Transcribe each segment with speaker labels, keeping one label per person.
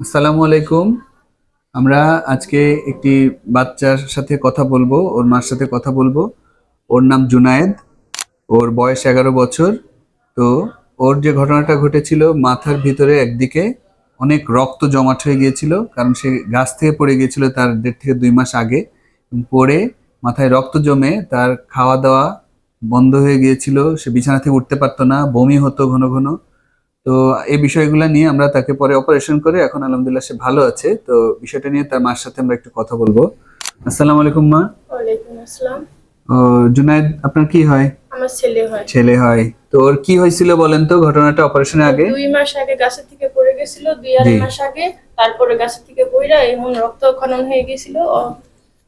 Speaker 1: আসসালামু আলাইকুম। আমরা আজকে একটি বাচ্চার সাথে কথা বলব, ওর মার সাথে কথা বলব। ওর নাম জুনায়েদ, ওর বয়স এগারো বছর। তো ওর যে ঘটনাটা ঘটেছিল, মাথার ভিতরে একদিকে অনেক রক্ত জমাট হয়ে গিয়েছিল, কারণ সে গাছ থেকে পড়ে গিয়েছিল তার দেড় থেকে দুই মাস আগে। পড়ে মাথায় রক্ত জমে, তার খাওয়া দাওয়া বন্ধ হয়ে গিয়েছিল, সে বিছানা থেকে উঠতে পারতো না, বমি হতো ঘন ঘন। তো এই বিষয়গুলো নিয়ে আমরা তাকে পরে অপারেশন করে এখন আলহামদুলিল্লাহ সে ভালো আছে। তো বিষয়টা নিয়ে তার মার সাথে আমরা একটু কথা বলব। আসসালামু আলাইকুম মা।
Speaker 2: ওয়ালাইকুম আসসালাম।
Speaker 1: জুনায়েদ আপনার কি হয়?
Speaker 2: আমার ছেলে হয়।
Speaker 1: ছেলে হয়। তো ওর কি হয়েছিল বলেন তো ঘটনাটা অপারেশনের আগে?
Speaker 2: দুই মাস আগে গাছের থেকে পড়ে গেছিল দুই আড়াই মাস আগে। তারপরে গাছের থেকে পড়া এমন রক্ত খনন হয়ে গেছিল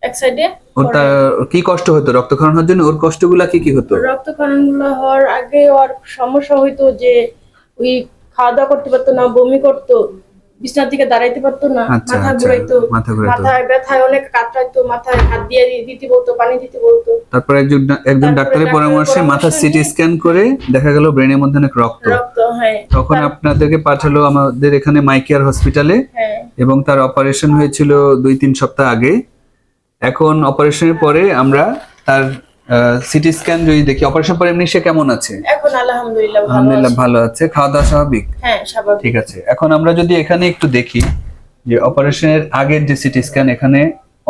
Speaker 2: এক সাইডে
Speaker 1: ওর তার কি কষ্ট হতো রক্তক্ষরণ হওয়ার জন্য? ওর কষ্টগুলা কি কি হতো?
Speaker 2: রক্ত খননগুলো হওয়ার আগে ওর সমস্যা হইতো যে ওই খাওয়া দাওয়া করতে পারতো না বমি করতো বিছানা দিকে দাঁড়াইতে পারতো না
Speaker 1: আচ্ছা,
Speaker 2: মাথা
Speaker 1: আচ্ছা,
Speaker 2: ঘুরাইতো মাথায় ব্যথায় অনেক কাতরাইতো মাথায় হাত দিয়ে দিতে বলতো পানি দিতে বলতো।
Speaker 1: তারপর একজন একজন ডাক্তারের পরামর্শে মাথা সিটি স্ক্যান করে দেখা গেল ব্রেনের মধ্যে অনেক রক্ত।
Speaker 2: রক্ত হ্যাঁ
Speaker 1: তখন আপনাদেরকে পাঠালো আমাদের এখানে মাইকেয়ার হসপিটালে
Speaker 2: হ্যাঁ।
Speaker 1: এবং তার অপারেশন হয়েছিল দুই তিন সপ্তাহ আগে। এখন অপারেশনের পরে আমরা তার সিটি স্ক্যান যদি দেখি অপারেশন পরে এমনি সে কেমন আছে?
Speaker 2: এখন আলহামদুলিল্লাহ ভালো
Speaker 1: আলহামদুলিল্লাহ
Speaker 2: আছে।
Speaker 1: ভালো আছে খাওয়া দাওয়া স্বাভাবিক?
Speaker 2: হ্যাঁ স্বাভাবিক।
Speaker 1: ঠিক আছে। এখন আমরা যদি এখানে একটু দেখি যে অপারেশনের আগের যে সিটি স্ক্যান এখানে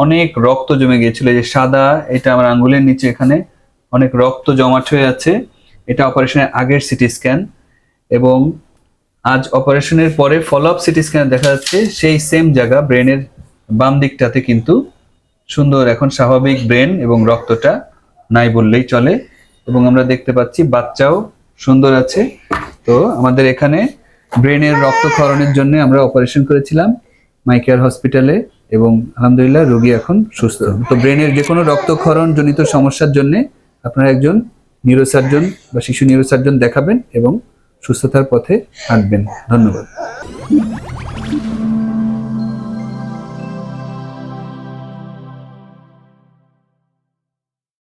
Speaker 1: অনেক রক্ত জমে গিয়েছিল। যে সাদা এটা আমার আঙ্গুলের নিচে এখানে অনেক রক্ত জমাট হয়ে আছে। এটা অপারেশনের আগের সিটি স্ক্যান এবং আজ অপারেশনের পরে ফলো আপ সিটি স্ক্যান দেখা যাচ্ছে সেই সেম জায়গা ব্রেনের বাম দিকটাতে কিন্তু সুন্দর এখন স্বাভাবিক ব্রেন এবং রক্তটা নাই বললেই চলে। এবং আমরা দেখতে পাচ্ছি বাচ্চাও সুন্দর আছে। তো আমাদের এখানে ব্রেনের রক্তক্ষরণের জন্য আমরা অপারেশন করেছিলাম মাইকেয়ার হসপিটালে এবং আলহামদুলিল্লাহ রোগী এখন সুস্থ। তো ব্রেনের যে কোনো রক্তক্ষরণ জনিত সমস্যার জন্য আপনারা একজন নিউরোসার্জন বা শিশু নিউরোসার্জন দেখাবেন এবং সুস্থতার পথে হাঁটবেন। ধন্যবাদ।